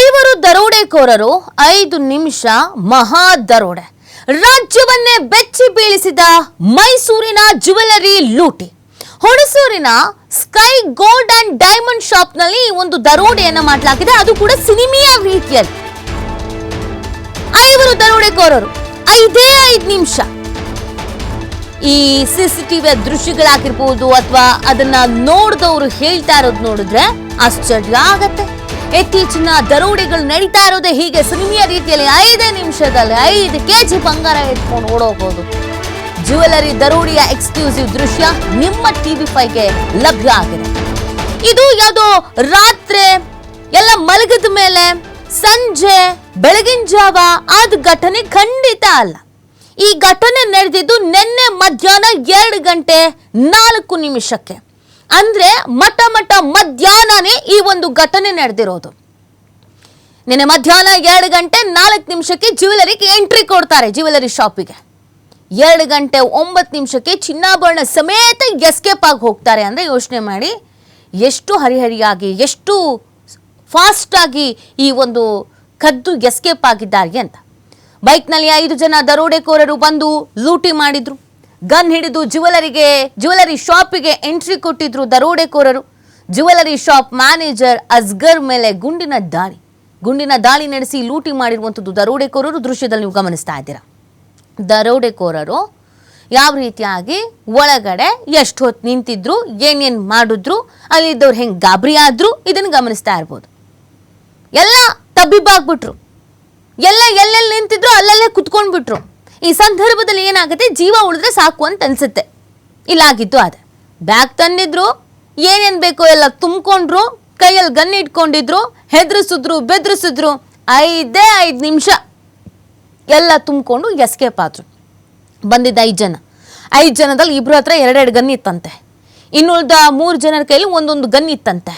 ಐವರು ದರೋಡೆಕೋರರು ಐದು ನಿಮಿಷ ಮಹಾ ದರೋಡೆ ರಾಜ್ಯವನ್ನೇ ಬೆಚ್ಚಿ ಬೀಳಿಸಿದ ಮೈಸೂರಿನ ಜುವೆಲರಿ ಲೂಟಿ. ಹುಣಸೂರಿನ ಸ್ಕೈ ಗೋಲ್ಡ್ ಅಂಡ್ ಡೈಮಂಡ್ ಶಾಪ್ನಲ್ಲಿ ನಲ್ಲಿ ಒಂದು ದರೋಡೆಯನ್ನ ಮಾಡಲಾಗಿದೆ. ಅದು ಕೂಡ ಸಿನಿಮೆಯ ರೀತಿಯಲ್ಲಿ. ಐವರು ದರೋಡೆಕೋರರು. ಐದೇ ಐದು ನಿಮಿಷ. ಈ ಸಿಸಿಟಿವಿ ದೃಶ್ಯಗಳಾಗಿರ್ಬೋದು ಅಥವಾ ಅದನ್ನ ನೋಡಿದವರು ಹೇಳ್ತಾ ಇರೋದು ನೋಡಿದ್ರೆ ಆಶ್ಚರ್ಯ ಆಗತ್ತೆ. ಇತ್ತೀಚಿನ ದರೋಡೆಗಳು ನಡೀತಾ ಇರೋದೇ ಹೀಗೆ ಸಿನಿಮಿಯ ರೀತಿಯಲ್ಲಿ ಐದೇ ನಿಮಿಷದಲ್ಲಿ ಐದು ಕೆಜಿ ಬಂಗಾರ ಇಟ್ಕೊಂಡು ಓಡೋಗ್ಬೋದು. ಜ್ಯುವೆಲರಿ ದರೋಡೆಯ ಎಕ್ಸ್ಕ್ಲೂಸಿವ್ ದೃಶ್ಯ ನಿಮ್ಮ ಟಿವಿ ಫೈಗೆ ಲಭ್ಯ ಆಗಿದೆ. ಇದು ಯಾವುದೋ ರಾತ್ರಿ, ಎಲ್ಲ ಮಲಗಿದ ಮೇಲೆ ಸಂಜೆ, ಬೆಳಗಿನ ಜಾವ ಆದ ಘಟನೆ ಖಂಡಿತ ಅಲ್ಲ. ಈ ಘಟನೆ ನಡೆದಿದ್ದು ನಿನ್ನೆ ಮಧ್ಯಾಹ್ನ ಎರಡು ಗಂಟೆ ನಾಲ್ಕು ನಿಮಿಷಕ್ಕೆ. ಅಂದ್ರೆ ಮಠ ಮಠ ಮಧ್ಯಾಹ್ನನೇ ಈ ಒಂದು ಘಟನೆ ನಡೆದಿರೋದು. ನಿನ್ನೆ ಮಧ್ಯಾಹ್ನ ಎರಡು ಗಂಟೆ ನಾಲ್ಕು ನಿಮಿಷಕ್ಕೆ ಜ್ಯುವೆಲರಿಗೆ ಎಂಟ್ರಿ ಕೊಡ್ತಾರೆ ಜ್ಯುವೆಲರಿ ಶಾಪಿಗೆ. ಎರಡು ಗಂಟೆ ಒಂಬತ್ತು ನಿಮಿಷಕ್ಕೆ ಚಿನ್ನಾಭರಣ ಸಮೇತ ಎಸ್ಕೇಪ್ ಆಗಿ ಹೋಗ್ತಾರೆ ಅಂದರೆ ಯೋಚನೆ ಮಾಡಿ ಎಷ್ಟು ಹರಿಹರಿಯಾಗಿ, ಎಷ್ಟು ಫಾಸ್ಟಾಗಿ ಈ ಒಂದು ಕದ್ದು ಎಸ್ಕೇಪ್ ಆಗಿದ್ದಾರೆ ಅಂತ. ಬೈಕ್ನಲ್ಲಿ ಐದು ಜನ ದರೋಡೆಕೋರರು ಬಂದು ಲೂಟಿ ಮಾಡಿದ್ರು. ಗನ್ ಹಿಡಿದು ಜುವೆಲರಿಗೆ, ಜುವೆಲರಿ ಶಾಪಿಗೆ ಎಂಟ್ರಿ ಕೊಟ್ಟಿದ್ರು ದರೋಡೆಕೋರರು. ಜುವೆಲರಿ ಶಾಪ್ ಮ್ಯಾನೇಜರ್ ಅಸ್ಗರ್ ಮೇಲೆ ಗುಂಡಿನ ದಾಳಿ. ಗುಂಡಿನ ದಾಳಿ ನಡೆಸಿ ಲೂಟಿ ಮಾಡಿರುವಂಥದ್ದು ದರೋಡೆಕೋರರು ದೃಶ್ಯದಲ್ಲಿ ನೀವು ಗಮನಿಸ್ತಾ ಇದ್ದೀರಾ. ದರೋಡೆಕೋರರು ಯಾವ ರೀತಿಯಾಗಿ ಒಳಗಡೆ ಎಷ್ಟು ಹೊತ್ತು ನಿಂತಿದ್ರು, ಏನೇನು ಮಾಡಿದ್ರು, ಅಲ್ಲಿದ್ದವ್ರು ಹೆಂಗೆ ಗಾಬರಿ ಆದ್ರು, ಇದನ್ನು ಗಮನಿಸ್ತಾ ಇರ್ಬೋದು. ಎಲ್ಲ ತಬ್ಬಿಬ್ಬಾಗ್ಬಿಟ್ರು ಎಲ್ಲ ಎಲ್ಲೆಲ್ಲಿ ನಿಂತಿದ್ರು ಅಲ್ಲಲ್ಲೇ ಕುತ್ಕೊಂಡ್ಬಿಟ್ರು. ಈ ಸಂದರ್ಭದಲ್ಲಿ ಏನಾಗುತ್ತೆ? ಜೀವ ಉಳಿದ್ರೆ ಸಾಕು ಅಂತ ಅನ್ಸುತ್ತೆ. ಇಲ್ಲಾಗಿದ್ದು ಅದೇ ಬ್ಯಾಗ್ ತಂದಿದ್ರು, ಏನೇನು ಬೇಕೋ ಎಲ್ಲ ತುಂಬಿಕೊಂಡ್ರು, ಕೈಯಲ್ಲಿ ಗನ್ ಇಟ್ಕೊಂಡಿದ್ರು, ಹೆದರಿಸಿದ್ರು, ಬೆದರಿಸಿದ್ರು, ಐದೇ ಐದು ನಿಮಿಷ ಎಲ್ಲ ತುಂಬಿಕೊಂಡು ಎಸ್ಕೇಪ್ ಆದ್ರು. ಬಂದಿದ್ದ ಐದು ಜನ. ಐದು ಜನದಲ್ಲಿ ಇಬ್ಬರ ಹತ್ರ ಎರಡೆರಡು ಗನ್ ಇತ್ತಂತೆ. ಇನ್ನುಳಿದ ಮೂರು ಜನರ ಕೈಲಿ ಒಂದೊಂದು ಗನ್ ಇತ್ತಂತೆ.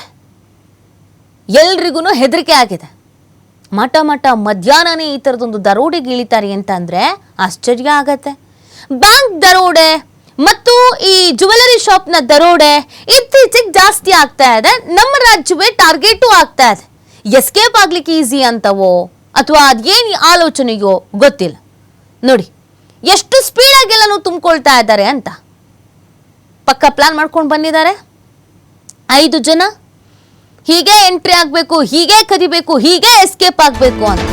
ಎಲ್ರಿಗೂ ಹೆದರಿಕೆ ಆಗಿದೆ. ಮಠ ಮಠ ಮಧ್ಯಾಹ್ನನೇ ಈ ಥರದೊಂದು ದರೋಡೆಗೆ ಇಳಿತಾರೆ ಅಂತ ಅಂದರೆ ಆಶ್ಚರ್ಯ ಆಗತ್ತೆ. ಬ್ಯಾಂಕ್ ದರೋಡೆ ಮತ್ತು ಈ ಜುವೆಲರಿ ಶಾಪ್ನ ದರೋಡೆ ಇತ್ತೀಚೆಗೆ ಜಾಸ್ತಿ ಆಗ್ತಾ ಇದೆ. ನಮ್ಮ ರಾಜ್ಯವೇ ಟಾರ್ಗೆಟು ಆಗ್ತಾ ಇದೆ. ಎಸ್ಕೇಪ್ ಆಗ್ಲಿಕ್ಕೆ ಈಸಿ ಅಂತವೋ ಅಥವಾ ಅದೇನು ಆಲೋಚನೆಯೋ ಗೊತ್ತಿಲ್ಲ. ನೋಡಿ, ಎಷ್ಟು ಸ್ಪೀಡಾಗೆಲ್ಲನೂ ತುಂಬಿಕೊಳ್ತಾ ಇದ್ದಾರೆ ಅಂತ. ಪಕ್ಕ ಪ್ಲಾನ್ ಮಾಡ್ಕೊಂಡು ಬಂದಿದ್ದಾರೆ. ಐದು ಜನ ಹೀಗೆ ಎಂಟ್ರಿ ಆಗಬೇಕು, ಹೀಗೆ ಕದಿಬೇಕು, ಹೀಗೆ ಎಸ್ಕೇಪ್ ಆಗಬೇಕು ಅಂತ.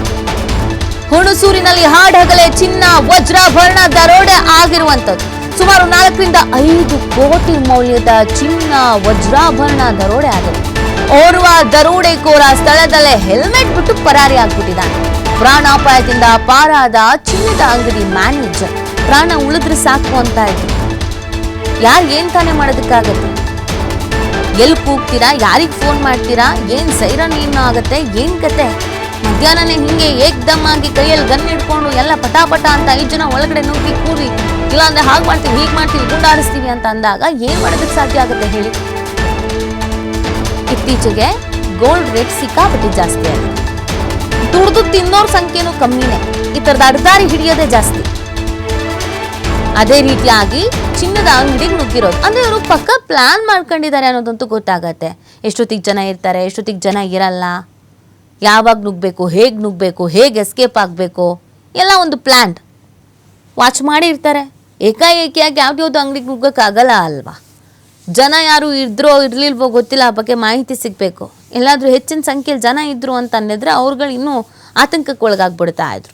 ಹುಣಸೂರಿನಲ್ಲಿ ಹಾಡಗಲೆ ಚಿನ್ನ, ವಜ್ರಾಭರಣ, ದರೋಡೆ ಆಗಿರುವಂಥದ್ದು. ಸುಮಾರು ನಾಲ್ಕರಿಂದ ಐದು ಕೋಟಿ ಮೌಲ್ಯದ ಚಿನ್ನ, ವಜ್ರಾಭರಣ, ದರೋಡೆ ಆಗಿದೆ. ಓರ್ವ ದರೋಡೆಕೋರ ಸ್ಥಳದಲ್ಲೇ ಹೆಲ್ಮೆಟ್ ಬಿಟ್ಟು ಪರಾರಿ ಆಗ್ಬಿಟ್ಟಿದ್ದಾನೆ. ಪ್ರಾಣಾಪಾಯದಿಂದ ಪಾರಾದ ಚಿನ್ನದ ಅಂಗಡಿ ಮ್ಯಾನೇಜರ್ ಪ್ರಾಣ ಉಳಿದ್ರೆ ಸಾಕು ಅಂತ ಇದ್ರು. ಯಾರು ಏನ್ ತಾನೇ ಮಾಡೋದಕ್ಕಾಗತ್ತೆ? ಎಲ್ಲಿ ಕೂಗ್ತೀರಾ ಯಾರಿಗೆ ಫೋನ್ ಮಾಡ್ತೀರಾ? ಏನು ಸೈರನ್ ಏನು ಆಗುತ್ತೆ? ಏನು ಕತೆ? ಮಧ್ಯಾಹ್ನನೇ ಹಿಂಗೆ ಏಕ್ದಮ್ ಆಗಿ ಕೈಯಲ್ಲಿ ಗನ್ ಹಿಡ್ಕೊಂಡು ಎಲ್ಲ ಪಟಾಪಟ ಅಂತ ಐದು ಜನ ಒಳಗಡೆ ನುಗ್ಗಿ ಕೂರಿ, ಇಲ್ಲಾಂದ್ರೆ ಹಾಗೆ ಮಾಡ್ತೀವಿ, ಹೀಗೆ ಮಾಡ್ತೀವಿ, ಗುಂಡಾಡಿಸ್ತೀವಿ ಅಂತ ಅಂದಾಗ ಏನ್ ಮಾಡೋದಕ್ಕೆ ಸಾಧ್ಯ ಆಗುತ್ತೆ ಹೇಳಿ? ಇತ್ತೀಚೆಗೆ ಗೋಲ್ಡ್ ರೇಟ್ ಸಿಕ್ಕಾಪಟ್ಟಿ ಜಾಸ್ತಿ ಆಗಿದೆ. ದುಡ್ದು ತಿನ್ನೋರ್ ಸಂಖ್ಯೆನೂ ಕಮ್ಮಿನೇ. ಈ ಥರದ ಅಡ್ದಾರಿ ಹಿಡಿಯೋದೇ ಜಾಸ್ತಿ. ಅದೇ ರೀತಿಯಾಗಿ ಚಿನ್ನದ ಅಂಗಡಿಗೆ ನುಗ್ಗಿರೋದು. ಅಂದ್ರೆ ಇವರು ಪಕ್ಕ ಪ್ಲಾನ್ ಮಾಡ್ಕೊಂಡಿದ್ದಾರೆ ಅನ್ನೋದಂತೂ ಗೊತ್ತಾಗತ್ತೆ. ಎಷ್ಟೊತ್ತಿಗೆ ಜನ ಇರ್ತಾರೆ, ಎಷ್ಟೊತ್ತಿಗೆ ಜನ ಇರಲ್ಲ. ಯಾವಾಗ ನುಗ್ಬೇಕು ಹೇಗೆ ನುಗ್ಬೇಕು ಹೇಗೆ ಎಸ್ಕೇಪ್ ಆಗಬೇಕು, ಎಲ್ಲ ಒಂದು ಪ್ಲ್ಯಾನ್ ವಾಚ್ ಮಾಡಿ ಇರ್ತಾರೆ. ಏಕಾಏಕಿಯಾಗಿ ಯಾವ್ದ್ಯಾವ್ದು ಅಂಗಡಿಗೆ ನುಗ್ಗಕ್ಕಾಗಲ್ಲ ಅಲ್ವಾ? ಜನ ಯಾರು ಇದ್ರೋ ಇರಲಿಲ್ವೋ ಗೊತ್ತಿಲ್ಲ, ಆ ಬಗ್ಗೆ ಮಾಹಿತಿ ಸಿಗಬೇಕು. ಎಲ್ಲಾದರೂ ಹೆಚ್ಚಿನ ಸಂಖ್ಯೆಯಲ್ಲಿ ಜನ ಇದ್ರು ಅಂತ ಅನ್ನಿದ್ರೆ ಅವ್ರುಗಳು ಇನ್ನೂ ಆತಂಕಕ್ಕೆ ಒಳಗಾಗ್ಬಿಡ್ತಾ ಇದ್ರು.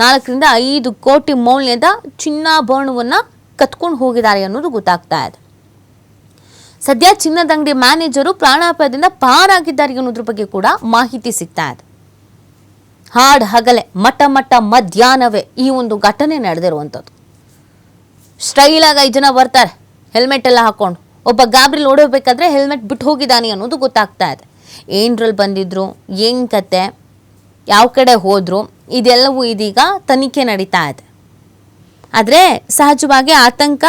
ನಾಲ್ಕರಿಂದ ಐದು ಕೋಟಿ ಮೌಲ್ಯದ ಚಿನ್ನಾಭರಣವನ್ನು ಕತ್ಕೊಂಡು ಹೋಗಿದ್ದಾರೆ ಅನ್ನೋದು ಗೊತ್ತಾಗ್ತಾ ಇದೆ. ಸದ್ಯ ಚಿನ್ನದ ಅಂಗಡಿ ಮ್ಯಾನೇಜರು ಪ್ರಾಣಾಪಾಯದಿಂದ ಪಾರಾಗಿದ್ದಾರೆ ಅನ್ನೋದ್ರ ಬಗ್ಗೆ ಕೂಡ ಮಾಹಿತಿ ಸಿಗ್ತಾ ಇದೆ. ಹಾಡ್ ಹಗಲೆ, ಮಠ ಮಟ್ಟ ಮಧ್ಯಾಹ್ನವೇ ಈ ಒಂದು ಘಟನೆ ನಡೆದಿರುವಂಥದ್ದು. ಸ್ಟೈಲಾಗಿ ಐದು ಜನ ಬರ್ತಾರೆ, ಹೆಲ್ಮೆಟ್ ಎಲ್ಲ ಹಾಕೊಂಡು. ಒಬ್ಬ ಗಾಬ್ರಿಲ್ ಓಡೋಗ್ಬೇಕಾದ್ರೆ ಹೆಲ್ಮೆಟ್ ಬಿಟ್ಟು ಹೋಗಿದ್ದಾನೆ ಅನ್ನೋದು ಗೊತ್ತಾಗ್ತಾ ಇದೆ. ಏನ್ರಲ್ಲಿ ಬಂದಿದ್ರು, ಏನು ಕತೆ, ಯಾವ ಕಡೆ ಹೋದ್ರು ಇದೆಲ್ಲವೂ ಇದೀಗ ತನಿಖೆ ನಡೀತಾ ಇದೆ. ಆದರೆ ಸಹಜವಾಗಿ ಆತಂಕ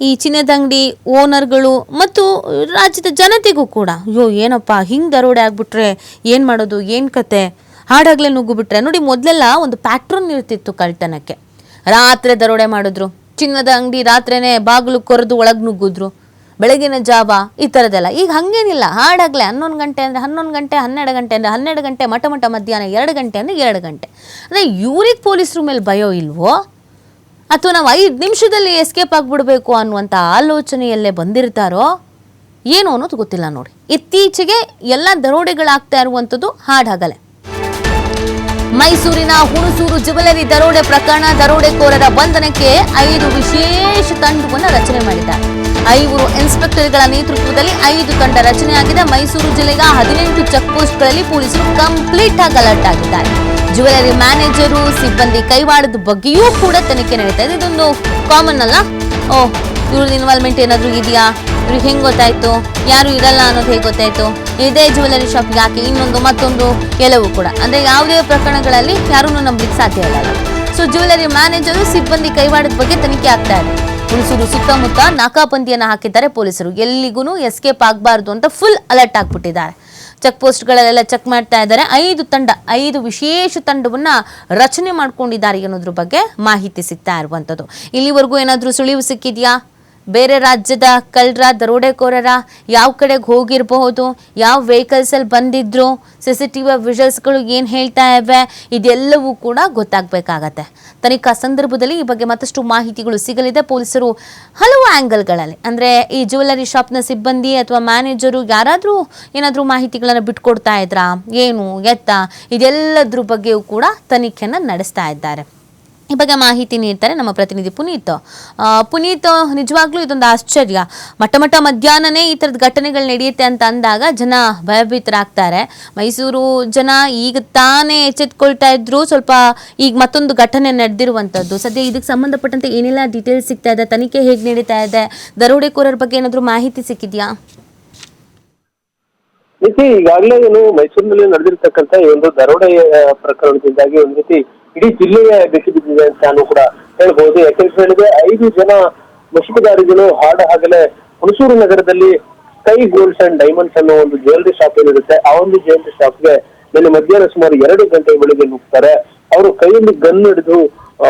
ಈ ಚಿನ್ನದ ಅಂಗಡಿ ಓನರ್ಗಳು ಮತ್ತು ರಾಜ್ಯದ ಜನತೆಗೂ ಕೂಡ, ಅಯ್ಯೋ ಏನಪ್ಪ, ಹಿಂಗೆ ದರೋಡೆ ಆಗಿಬಿಟ್ರೆ ಏನು ಮಾಡೋದು, ಏನು ಕತೆ? ಹಾಡಾಗಲೇ ನುಗ್ಗುಬಿಟ್ರೆ. ನೋಡಿ, ಮೊದಲೆಲ್ಲ ಒಂದು ಪ್ಯಾಟ್ರನ್ ಇರ್ತಿತ್ತು ಕಳ್ತನಕ್ಕೆ. ರಾತ್ರಿ ದರೋಡೆ ಮಾಡಿದ್ರು. ಚಿನ್ನದ ಅಂಗಡಿ ರಾತ್ರಿನೇ ಬಾಗಿಲು ಕೊರೆದು ಒಳಗೆ ನುಗ್ಗಿದ್ರು. ಬೆಳಗಿನ ಜಾವ ಈ ಥರದ್ದೆಲ್ಲ ಈಗ ಹಂಗೇನಿಲ್ಲ. ಹಾಡಾಗಲೇ ಹನ್ನೊಂದು ಗಂಟೆ ಅಂದರೆ ಹನ್ನೊಂದು ಗಂಟೆ, ಹನ್ನೆರಡು ಗಂಟೆ ಅಂದರೆ ಹನ್ನೆರಡು ಗಂಟೆ, ಮಠ ಮಟ ಮಧ್ಯಾಹ್ನ ಎರಡು ಗಂಟೆ ಅಂದರೆ ಎರಡು ಗಂಟೆ. ಅಂದರೆ ಇವ್ರಿಗೆ ಪೊಲೀಸ್ರ ಮೇಲೆ ಭಯೋ ಇಲ್ವೋ? ಅಥವಾ ನಾವು ಐದು ನಿಮಿಷದಲ್ಲಿ ಎಸ್ಕೇಪ್ ಆಗಿಬಿಡಬೇಕು ಅನ್ನುವಂಥ ಆಲೋಚನೆಯಲ್ಲೇ ಬಂದಿರ್ತಾರೋ ಏನು ಅನ್ನೋದು ಗೊತ್ತಿಲ್ಲ ನೋಡಿ. ಇತ್ತೀಚೆಗೆ ಎಲ್ಲ ದರೋಡೆಗಳಾಗ್ತಾ ಇರುವಂಥದ್ದು ಹಾಡಾಗಲೇ. ಮೈಸೂರಿನ ಹುಣಸೂರು ಜುವೆಲರಿ ದರೋಡೆ ಪ್ರಕರಣ ದರೋಡೆಕೋರರ ಬಂಧನಕ್ಕೆ ಐದು ವಿಶೇಷ ತಂಡವನ್ನು ರಚನೆ ಮಾಡಿದ್ದಾರೆ. ಐವರು ಇನ್ಸ್ಪೆಕ್ಟರ್ಗಳ ನೇತೃತ್ವದಲ್ಲಿ ಐದು ತಂಡ ರಚನೆಯಾಗಿದೆ. ಮೈಸೂರು ಜಿಲ್ಲೆಯ ಹದಿನೆಂಟು ಚೆಕ್ ಪೋಸ್ಟ್ಗಳಲ್ಲಿ ಪೊಲೀಸರು ಕಂಪ್ಲೀಟ್ ಆಗಿ ಅಲರ್ಟ್ ಆಗಿದ್ದಾರೆ. ಜುವೆಲರಿ ಮ್ಯಾನೇಜರು, ಸಿಬ್ಬಂದಿ ಕೈವಾಡದ ಬಗ್ಗೆಯೂ ಕೂಡ ತನಿಖೆ ನಡೀತಾ ಇದೆ. ಇದೊಂದು ಕಾಮನ್ ಅಲ್ಲ? ಓ, ಇವ್ರದ್ದು ಇನ್ವಾಲ್ವ್ಮೆಂಟ್ ಏನಾದರೂ ಇದೆಯಾ? ಇವ್ರಿಗೆ ಹೆಂಗೆ ಗೊತ್ತಾಯ್ತು? ಯಾರು ಇರಲ್ಲ ಅನ್ನೋದು ಹೇಗೆ ಗೊತ್ತಾಯ್ತು? ಇದೇ ಜ್ಯುವೆಲರಿ ಶಾಪ್ ಯಾಕೆ? ಇನ್ನೊಂದು ಮತ್ತೊಂದು ಕೆಲವು ಕೂಡ. ಅಂದರೆ ಯಾವುದೇ ಪ್ರಕರಣಗಳಲ್ಲಿ ಯಾರೂ ನಂಬಲಿಕ್ಕೆ ಸಾಧ್ಯ ಇಲ್ಲ ಸೊ ಜ್ಯುವೆಲರಿ ಮ್ಯಾನೇಜರು, ಸಿಬ್ಬಂದಿ ಕೈವಾಡದ ಬಗ್ಗೆ ತನಿಖೆ ಆಗ್ತಾ ಇದೆ. ಹುಣಸೂರು ಸುತ್ತಮುತ್ತ ನಾಕಾಬಂದಿಯನ್ನು ಹಾಕಿದ್ದಾರೆ ಪೊಲೀಸರು. ಎಲ್ಲಿಗೂ ಎಸ್ಕೇಪ್ ಆಗಬಾರ್ದು ಅಂತ ಫುಲ್ ಅಲರ್ಟ್ ಆಗಿಬಿಟ್ಟಿದ್ದಾರೆ. ಚೆಕ್ ಪೋಸ್ಟ್ಗಳಲ್ಲೆಲ್ಲ ಚೆಕ್ ಮಾಡ್ತಾ ಇದ್ದಾರೆ. ಐದು ತಂಡ, ಐದು ವಿಶೇಷ ತಂಡವನ್ನು ರಚನೆ ಮಾಡ್ಕೊಂಡಿದ್ದಾರೆ ಅನ್ನೋದ್ರ ಬಗ್ಗೆ ಮಾಹಿತಿ ಸಿಗ್ತಾ ಇರುವಂಥದ್ದು. ಇಲ್ಲಿವರೆಗೂ ಏನಾದರೂ ಸುಳಿವು ಸಿಕ್ಕಿದೆಯಾ? ಬೇರೆ ರಾಜ್ಯದ ಕಳ್ಳರ ದರೋಡೆಕೋರರ ಯಾವ ಕಡೆಗೆ ಹೋಗಿರಬಹುದು, ಯಾವ ವೆಹಿಕಲ್ಸಲ್ಲಿ ಬಂದಿದ್ರು ಸಿ ಸಿ ಟಿ ವಿ ವಿಷಲ್ಸ್ಗಳು ಏನು ಹೇಳ್ತಾ ಇವೆ, ಇದೆಲ್ಲವೂ ಕೂಡ ಗೊತ್ತಾಗಬೇಕಾಗತ್ತೆ. ತನಿಖಾ ಸಂದರ್ಭದಲ್ಲಿ ಈ ಬಗ್ಗೆ ಮತ್ತಷ್ಟು ಮಾಹಿತಿಗಳು ಸಿಗಲಿದೆ. ಪೊಲೀಸರು ಹಲವು ಆ್ಯಂಗಲ್ಗಳಲ್ಲಿ ಅಂದರೆ ಈ ಜ್ಯುವೆಲ್ಲರಿ ಶಾಪ್ನ ಸಿಬ್ಬಂದಿ ಅಥವಾ ಮ್ಯಾನೇಜರು ಯಾರಾದರೂ ಏನಾದರೂ ಮಾಹಿತಿಗಳನ್ನು ಬಿಟ್ಕೊಡ್ತಾ ಇದ್ರಾ, ಏನು, ಎತ್ತ, ಇದೆಲ್ಲದ್ರ ಬಗ್ಗೆಯೂ ಕೂಡ ತನಿಖೆಯನ್ನು ನಡೆಸ್ತಾ ಇದ್ದಾರೆ. ಈ ಬಗ್ಗೆ ಮಾಹಿತಿ ನೀಡ್ತಾರೆ ನಮ್ಮ ಪ್ರತಿನಿಧಿ ಪುನೀತ್. ಪುನೀತ್, ನಿಜವಾಗ್ಲೂ ಇದೊಂದು ಆಶ್ಚರ್ಯ. ಮಟ್ಟ ಮಟ್ಟ ಮಧ್ಯಾಹ್ನನೇ ಈ ಥರದ ಘಟನೆಗಳು ನಡೆಯುತ್ತೆ ಅಂತ ಅಂದಾಗ ಜನ ಭಯಭೀತರಾಗ್ತಾರೆ. ಮೈಸೂರು ಜನ ಈಗ ತಾನೇ ಎಚ್ಚೆತ್ಕೊಳ್ತಾ ಇದ್ರು, ಸ್ವಲ್ಪ ಈಗ ಮತ್ತೊಂದು ಘಟನೆ ನಡೆದಿರುವಂಥದ್ದು ಸದ್ಯ ಇದಕ್ಕೆ ಸಂಬಂಧಪಟ್ಟಂತೆ ಏನೆಲ್ಲ ಡೀಟೇಲ್ಸ್ ಸಿಗ್ತಾ ಇದೆ, ತನಿಖೆ ಹೇಗೆ ನಡೀತಾ ಇದೆ, ದರೋಡೆಕೋರರ ಬಗ್ಗೆ ಏನಾದರೂ ಮಾಹಿತಿ ಸಿಕ್ಕಿದೆಯಾ? ಈಗಾಗಲೇ ಏನು ಮೈಸೂರಿನಲ್ಲಿ ನಡೆದಿರ್ತಕ್ಕಂಥ ಈ ಒಂದು ದರೋಡೆ ಪ್ರಕರಣದಿಂದಾಗಿ ಒಂದು ರೀತಿ ಇಡೀ ಜಿಲ್ಲೆಯ ಬೆಚ್ಚಿ ಬಿದ್ದಿದೆ ಅಂತಾನು ಕೂಡ ಹೇಳ್ಬಹುದು ಯಾಕೆಂತ ಹೇಳಿದ್ರೆ ಐದು ಜನ ಮುಸುಕುದಾರಿಗಳು ಹಾಡ ಹಾಗಲೇ ಹುಣಸೂರು ನಗರದಲ್ಲಿ ಸ್ಕೈ ಗೋಲ್ಡ್ಸ್ ಅಂಡ್ ಡೈಮಂಡ್ಸ್ ಅನ್ನೋ ಒಂದು ಜ್ಯುವೆಲ್ರಿ ಶಾಪ್ ಏನಿರುತ್ತೆ, ಆ ಒಂದು ಜ್ಯುವೆಲ್ಲರಿ ಶಾಪ್ಗೆ ನಿನ್ನೆ ಮಧ್ಯಾಹ್ನ ಸುಮಾರು ಎರಡು ಗಂಟೆ ಬೆಳಿಗ್ಗೆ ನುಗ್ತಾರೆ. ಅವರು ಕೈಯಲ್ಲಿ ಗನ್ ಹಿಡಿದು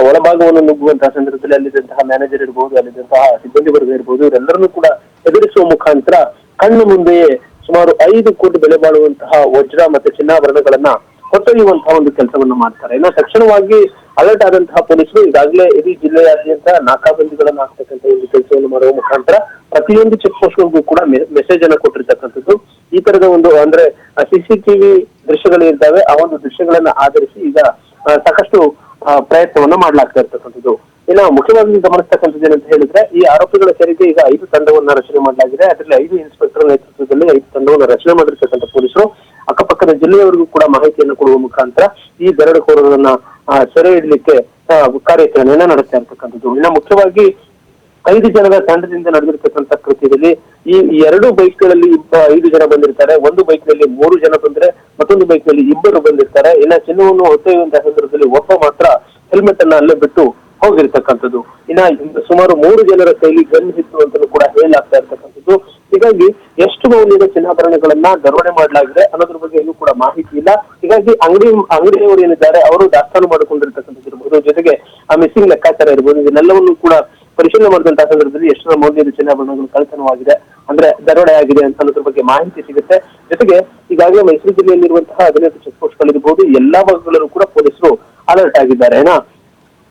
ಒಳಭಾಗವನ್ನು ನುಗ್ಗುವಂತಹ ಸಂದರ್ಭದಲ್ಲಿ ಅಲ್ಲಿದ್ದಂತಹ ಮ್ಯಾನೇಜರ್ ಇರಬಹುದು ಅಲ್ಲಿದ್ದಂತಹ ಸಿಬ್ಬಂದಿ ವರ್ಗ ಇರಬಹುದು ಇವರೆಲ್ಲರನ್ನೂ ಕೂಡ ಎದುರಿಸುವ ಮುಖಾಂತರ ಕಣ್ಣು ಮುಂದೆಯೇ ಸುಮಾರು ಐದು ಕೋಟಿ ಬೆಲೆ ಬಾಳುವಂತಹ ವಜ್ರ ಮತ್ತೆ ಚಿನ್ನಾಭರಣಗಳನ್ನ ಹೊತ್ತೊಯ್ಯುವಂತಹ ಒಂದು ಕೆಲಸವನ್ನು ಮಾಡ್ತಾರೆ. ಇನ್ನು ತಕ್ಷಣವಾಗಿ ಅಲರ್ಟ್ ಆದಂತಹ ಪೊಲೀಸರು ಈಗಾಗಲೇ ಇಡೀ ಜಿಲ್ಲೆಯಾದ್ಯಂತ ನಾಕಾಬಂದಿಗಳನ್ನು ಹಾಕ್ತಕ್ಕಂಥ ಒಂದು ಕೆಲಸವನ್ನು ಮಾಡುವ ಮುಖಾಂತರ ಪ್ರತಿಯೊಂದು ಚೆಕ್ ಪೋಸ್ಟ್ಗಳಿಗೂ ಕೂಡ ಮೆಸೇಜ್ ಅನ್ನು ಕೊಟ್ಟಿರ್ತಕ್ಕಂಥದ್ದು. ಈ ತರದ ಒಂದು, ಅಂದ್ರೆ ಸಿಸಿಟಿವಿ ದೃಶ್ಯಗಳು ಇದ್ದಾವೆ. ಆ ಒಂದು ದೃಶ್ಯಗಳನ್ನ ಆಧರಿಸಿ ಈಗ ಸಾಕಷ್ಟು ಪ್ರಯತ್ನವನ್ನ ಮಾಡ್ಲಾಗ್ತಾ ಇರ್ತಕ್ಕಂಥದ್ದು. ಇನ್ನು ಮುಖ್ಯವಾಗಿ ಗಮನಿಸ್ತಕ್ಕಂಥದ್ದು ಏನಂತ ಹೇಳಿದ್ರೆ, ಈ ಆರೋಪಿಗಳ ಸೇರಿಗೆ ಈಗ ಐದು ತಂಡವನ್ನ ರಚನೆ ಮಾಡಲಾಗಿದೆ. ಅದರಲ್ಲಿ ಐದು ಇನ್ಸ್ಪೆಕ್ಟರ್ ನೇತೃತ್ವದಲ್ಲಿ ಐದು ತಂಡವನ್ನು ರಚನೆ ಮಾಡಿರ್ತಕ್ಕಂಥ ಪೊಲೀಸರು ಅಕ್ಕಪಕ್ಕದ ಜಿಲ್ಲೆಯವರಿಗೂ ಕೂಡ ಮಾಹಿತಿಯನ್ನು ಕೊಡುವ ಮುಖಾಂತರ ಈ ದರೋಡೆಕೋರರನ್ನ ಆ, ಸೆರೆ ಹಿಡಲಿಕ್ಕೆ ಕಾರ್ಯಾಚರಣೆಯನ್ನ ನಡೆಸ್ತಾ ಇರ್ತಕ್ಕಂಥದ್ದು. ಇನ್ನ ಮುಖ್ಯವಾಗಿ ಐದು ಜನರ ತಂಡದಿಂದ ನಡೆದಿರ್ತಕ್ಕಂಥ ಕೃತ್ಯದಲ್ಲಿ ಈ ಎರಡು ಬೈಕ್ಗಳಲ್ಲಿ ಇಬ್ಬ ಐದು ಜನ ಬಂದಿರ್ತಾರೆ. ಒಂದು ಬೈಕ್ನಲ್ಲಿ ಮೂರು ಜನ ಬಂದ್ರೆ ಮತ್ತೊಂದು ಬೈಕ್ನಲ್ಲಿ ಇಬ್ಬರು ಬಂದಿರ್ತಾರೆ. ಇನ್ನ ಚಿನ್ನವನ್ನು ಹೊತ್ತೊಯ್ಯುವಂತಹ ಸಂದರ್ಭದಲ್ಲಿ ಒಬ್ಬ ಮಾತ್ರ ಹೆಲ್ಮೆಟ್ ಅನ್ನ ಅಲ್ಲೇ ಬಿಟ್ಟು ಹೋಗಿರ್ತಕ್ಕಂಥದ್ದು. ಇನ್ನ ಸುಮಾರು ಮೂರು ಜನರ ಕೈಲಿ ಗನ್ ಇತ್ತು ಅಂತಲೂ ಕೂಡ ಹೇಳಲಾಗ್ತಾ ಇರ್ತಕ್ಕಂಥದ್ದು. ಹೀಗಾಗಿ ಎಷ್ಟು ಮೌಲ್ಯದ ಚಿನ್ನಾಭರಣಗಳನ್ನ ದರೋಡೆ ಮಾಡಲಾಗಿದೆ ಅನ್ನೋದ್ರ ಬಗ್ಗೆ ಏನು ಕೂಡ ಮಾಹಿತಿ ಇಲ್ಲ. ಹೀಗಾಗಿ ಅಂಗಡಿ, ಅಂಗಡಿಯವರು ಏನಿದ್ದಾರೆ, ಅವರು ದಾಸ್ತಾನು ಮಾಡಿಕೊಂಡಿರ್ತಕ್ಕಂಥದ್ದು ಇರಬಹುದು ಜೊತೆಗೆ ಆ ಮಿಸ್ಸಿಂಗ್ ಲೆಕ್ಕಾಚಾರ ಇರಬಹುದು ಇದನ್ನೆಲ್ಲವನ್ನು ಕೂಡ ಪರಿಶೀಲನೆ ಮಾಡಿದಂತಹ ಸಂದರ್ಭದಲ್ಲಿ ಎಷ್ಟರ ಮೌಲ್ಯದ ಚಿನ್ನಾಭರಣಗಳು ಕಳತನವಾಗಿದೆ ಅಂದ್ರೆ ದರೋಡೆ ಆಗಿದೆ ಅಂತ ಅನ್ನೋದ್ರ ಬಗ್ಗೆ ಮಾಹಿತಿ ಸಿಗುತ್ತೆ. ಜೊತೆಗೆ ಈಗಾಗಲೇ ಮೈಸೂರು ಜಿಲ್ಲೆಯಲ್ಲಿರುವಂತಹ ಹದಿನೆಂಟು ಚೆಕ್ ಪೋಸ್ಟ್ಗಳಿರ್ಬೋದು ಎಲ್ಲಾ ಭಾಗಗಳಲ್ಲೂ ಕೂಡ ಪೊಲೀಸರು ಅಲರ್ಟ್ ಆಗಿದ್ದಾರೆ, ಏನಾ?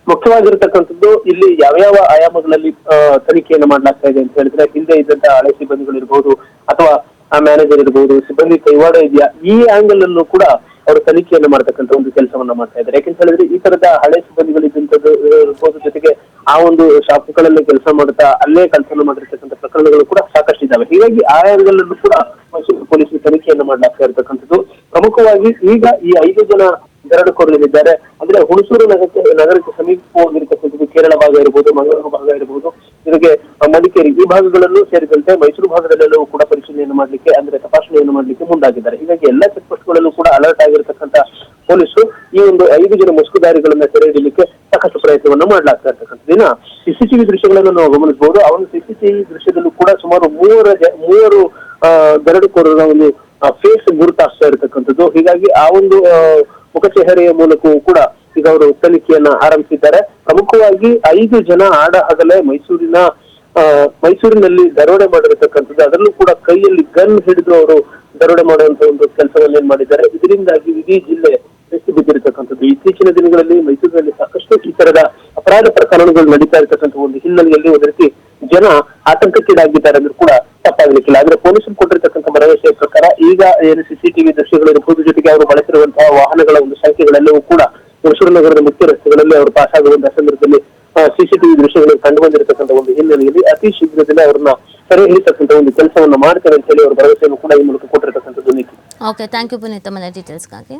ಮುಖ್ಯವಾಗಿರ್ತಕ್ಕಂಥದ್ದು ಇಲ್ಲಿ ಯಾವ್ಯಾವ ಆಯಾಮಗಳಲ್ಲಿ ಆ, ತನಿಖೆಯನ್ನು ಮಾಡ್ಲಾಗ್ತಾ ಇದೆ ಅಂತ ಹೇಳಿದ್ರೆ ಹಿಂದೆ ಇದ್ದಂತಹ ಹಳೆ ಸಿಬ್ಬಂದಿಗಳಿರ್ಬಹುದು ಅಥವಾ ಮ್ಯಾನೇಜರ್ ಇರಬಹುದು ಸಿಬ್ಬಂದಿ ಕೈವಾಡ ಇದೆಯಾ ಈ ಆಂಗಲ್ ಅಲ್ಲೂ ಕೂಡ ಅವರು ತನಿಖೆಯನ್ನು ಮಾಡ್ತಕ್ಕಂಥ ಒಂದು ಕೆಲಸವನ್ನ ಮಾಡ್ತಾ ಇದ್ದಾರೆ. ಯಾಕೆಂತ ಹೇಳಿದ್ರೆ ಈ ತರದ ಹಳೆ ಸಿಬ್ಬಂದಿಗಳು ಇದ್ದಂಥದ್ದು ಇರ್ಬೋದು ಜೊತೆಗೆ ಆ ಒಂದು ಶಾಪ್ಗಳಲ್ಲಿ ಕೆಲಸ ಮಾಡುತ್ತಾ ಅಲ್ಲೇ ಕೆಲಸ ಮಾಡಿರ್ತಕ್ಕಂಥ ಪ್ರಕರಣಗಳು ಕೂಡ ಸಾಕಷ್ಟು ಇದ್ದಾವೆ. ಹೀಗಾಗಿ ಆ ಆಂಗಲ್ ಅಲ್ಲೂ ಕೂಡ ಮೈಸೂರು ಪೊಲೀಸರು ತನಿಖೆಯನ್ನು ಮಾಡ್ಲಾಗ್ತಾ ಇರತಕ್ಕಂಥದ್ದು. ಪ್ರಮುಖವಾಗಿ ಈಗ ಈ ಐದು ಜನ ದರೋಡೆಕೋರರಿದ್ದಾರೆ ಅಂದ್ರೆ ಹುಣಸೂರು ನಗರಕ್ಕೆ ನಗರಕ್ಕೆ ಸಮೀಪವಾಗಿರತಕ್ಕಂಥದ್ದು ಕೇರಳ ಭಾಗ ಇರಬಹುದು ಮಂಗಳೂರು ಭಾಗ ಇರಬಹುದು ಆ, ಮಡಿಕೇರಿ ಈ ಭಾಗಗಳಲ್ಲೂ ಸೇರಿದಂತೆ ಮೈಸೂರು ಭಾಗದಲ್ಲೆಲ್ಲವೂ ಕೂಡ ಪರಿಶೀಲನೆಯನ್ನು ಮಾಡಲಿಕ್ಕೆ ಅಂದ್ರೆ ತಪಾಸಣೆಯನ್ನು ಮಾಡಲಿಕ್ಕೆ ಮುಂದಾಗಿದ್ದಾರೆ. ಹೀಗಾಗಿ ಎಲ್ಲಾ ಚೆಕ್ ಪೋಸ್ಟ್ಗಳಲ್ಲೂ ಕೂಡ ಅಲರ್ಟ್ ಆಗಿರತಕ್ಕಂತ ಪೊಲೀಸರು ಈ ಒಂದು ಐದು ಜನ ಮುಸುಕುದಾರಿಗಳನ್ನ ಸೆರೆ ಹಿಡಿಯಲಿಕ್ಕೆ ಸಾಕಷ್ಟು ಪ್ರಯತ್ನವನ್ನು ಮಾಡಲಾಗ್ತಾ ಇರ್ತಕ್ಕಂಥದ್ದು. ಇನ್ನ ಸಿಸಿಟಿವಿ ದೃಶ್ಯಗಳನ್ನು ನಾವು ಗಮನಿಸಬಹುದು. ಒಂದು ಸಿಸಿಟಿವಿ ದೃಶ್ಯದಲ್ಲೂ ಕೂಡ ಸುಮಾರು ಮೂವರ ಮೂವರು ಆ, ದರೋಡೆಕೋರರ ಒಂದು ಫೇಸ್ ಗುರುತಾಗ್ತಾ ಇರತಕ್ಕಂಥದ್ದು. ಹೀಗಾಗಿ ಆ ಒಂದು ಆ, ಮುಖಚೆಹರೆಯ ಮೂಲಕವೂ ಕೂಡ ಈಗ ಅವರು ತನಿಖೆಯನ್ನ ಆರಂಭಿಸಿದ್ದಾರೆ. ಪ್ರಮುಖವಾಗಿ ಐದು ಜನ ಆಡ ಹಗಲೇ ಮೈಸೂರಿನ ಮೈಸೂರಿನಲ್ಲಿ ದರೋಡೆ ಮಾಡಿರತಕ್ಕಂಥದ್ದು. ಅದರಲ್ಲೂ ಕೂಡ ಕೈಯಲ್ಲಿ ಗನ್ ಹಿಡಿದು ಅವರು ದರೋಡೆ ಮಾಡುವಂತ ಒಂದು ಕೆಲಸವನ್ನ ಏನ್ ಮಾಡಿದ್ದಾರೆ. ಇದರಿಂದಾಗಿ ಇಡೀ ಜಿಲ್ಲೆ ಬೆಚ್ಚಿ ಬಿದ್ದಿರತಕ್ಕಂಥದ್ದು. ಇತ್ತೀಚಿನ ದಿನಗಳಲ್ಲಿ ಮೈಸೂರಿನಲ್ಲಿ ಸಾಕಷ್ಟು ಈ ತರದ ಅಪರಾಧ ಪ್ರಕರಣಗಳು ನಡೀತಾ ಇರತಕ್ಕಂಥ ಒಂದು ಹಿನ್ನೆಲೆಯಲ್ಲಿ ಒಂದು ರೀತಿ ಜನ ಆತಂಕಕ್ಕೀಡಾಗಿದ್ದಾರೆ ಅಂದ್ರೂ ಕೂಡ ತಪ್ಪಾಗಲಿಕ್ಕಿಲ್ಲ. ಆದ್ರೆ ಪೊಲೀಸರು ಕೊಟ್ಟಿರ್ತಕ್ಕಂಥ ಭರವಸೆಯ ಪ್ರಕಾರ ಈಗ ಏನು ಸಿಸಿಟಿವಿ ದೃಶ್ಯಗಳಿರಬಹುದು ಜೊತೆಗೆ ಅವರು ಬಳಸಿರುವಂತಹ ವಾಹನಗಳ ಒಂದು ಸಂಖ್ಯೆಗಳೆಲ್ಲವೂ ಕೂಡ ಮೈಸೂರು ನಗರದ ಮುಖ್ಯ ರಸ್ತೆಗಳಲ್ಲಿ ಅವರು ಪಾಸಾಗುವಂತಹ ಸಂದರ್ಭದಲ್ಲಿ ಸಿಸಿಟಿವಿ ದೃಶ್ಯಗಳು ಕಂಡು ಬಂದಿರತಕ್ಕಂಥ ಒಂದು ಹಿನ್ನೆಲೆಯಲ್ಲಿ ಅತಿ ಶೀಘ್ರದಲ್ಲಿ ಅವರನ್ನ ಸೆರೆ ಹಿಡಿತಕ್ಕಂಥ ಒಂದು ಕೆಲಸವನ್ನು ಮಾಡ್ತಾರೆ ಅಂತ ಹೇಳಿ ಅವರ ಭರವಸೆಯನ್ನು ಕೂಡ ಈ ಮೂಲಕ ಕೊಟ್ಟಿರತಕ್ಕಂಥದ್ದು ನೀತಿ. ಓಕೆ ಥ್ಯಾಂಕ್ ಯು ಪುನೀತ್ ಮನೆ ಡೀಟೇಲ್ಸ್ಗಾಗಿ